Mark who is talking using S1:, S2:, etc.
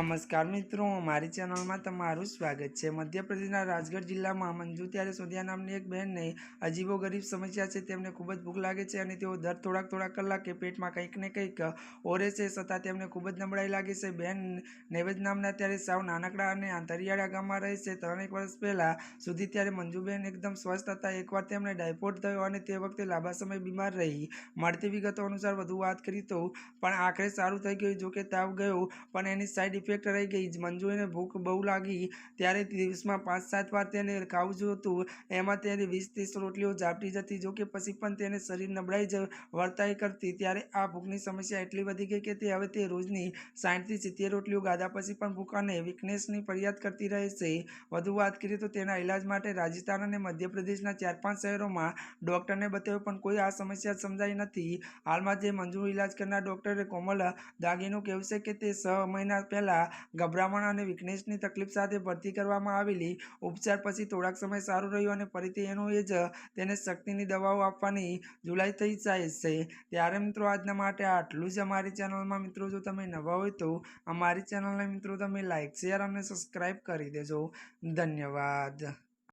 S1: નમસ્કાર મિત્રો, મારી ચેનલમાં તમારું સ્વાગત છે. મધ્યપ્રદેશના રાજગઢ જિલ્લામાં મંજુ ત્યારે સોધિયા નામની એક બહેનને અજીબો ગરીબ સમસ્યા છે. તેમને ખૂબ જ ભૂખ લાગે છે અને તેઓ દર થોડાક થોડાક કલાકે પેટમાં કંઈક ને કંઈક ઓરે છે છતાં તેમને ખૂબ જ નબળાઈ લાગે છે. બહેન નૈવેદ નામના ત્યારે સાવ નાનકડા અને આંતરિયાળા ગામમાં રહે છે. ત્રણેક વર્ષ પહેલાં સુધી ત્યારે મંજુબેન એકદમ સ્વસ્થ હતા. એકવાર તેમને ડાયફોડ થયો અને તે વખતે લાંબા સમય બીમાર રહી. મળતી વિગતો અનુસાર વધુ વાત કરી તો પણ આખરે સારું થઈ ગયું. જોકે તાવ ગયો પણ એની સાઈડ ઇફેક્ટ રહી ગઈ, મંજુને ભૂખ બહુ લાગી. ત્યારે દિવસમાં પાંચ સાત વાર તેને ખાવું જોતું એમાં તેને વીસ ત્રીસ રોટલીઓ ઝાપટી જતી જોકે પછી પણ તેને શરીર નબળાઈ જ વર્તાઈ કરતી. ત્યારે આ ભૂખની સમસ્યા એટલી વધી ગઈ કે તે હવે તે રોજની સાઠથી સિત્તેર રોટલીઓ ગાધા પછી પણ ભૂખ અને વીકનેસની ફરિયાદ કરતી રહે છે. વધુ વાત કરીએ તો તેના ઇલાજ માટે રાજસ્થાન અને મધ્યપ્રદેશના ચાર પાંચ શહેરોમાં ડૉક્ટરને બતાવ્યો, પણ કોઈ આ સમસ્યા સમજાઈ નથી. હાલમાં જે મંજૂર ઇલાજ કરનાર ડૉક્ટરે કોમલ દાગીનું કહેવું છે કે તે છ મહિના પહેલાં ગભરામણ અને વીકનેસની તકલીફ સાથે ભરતી કરવામાં આવેલી. ઉપચાર પછી થોડાક સમય સારું રહ્યું અને ફરીથી એનું એ જ તેને શક્તિની દવાઓ આપવાની જુલાઈ થઈ જાય છે. ત્યારે મિત્રો આજના માટે આટલું જ અમારી ચેનલમાં. મિત્રો, જો તમે નવા હોય તો અમારી ચેનલને મિત્રો તમે લાઇક શેર અને સબસ્ક્રાઈબ કરી દેજો. ધન્યવાદ.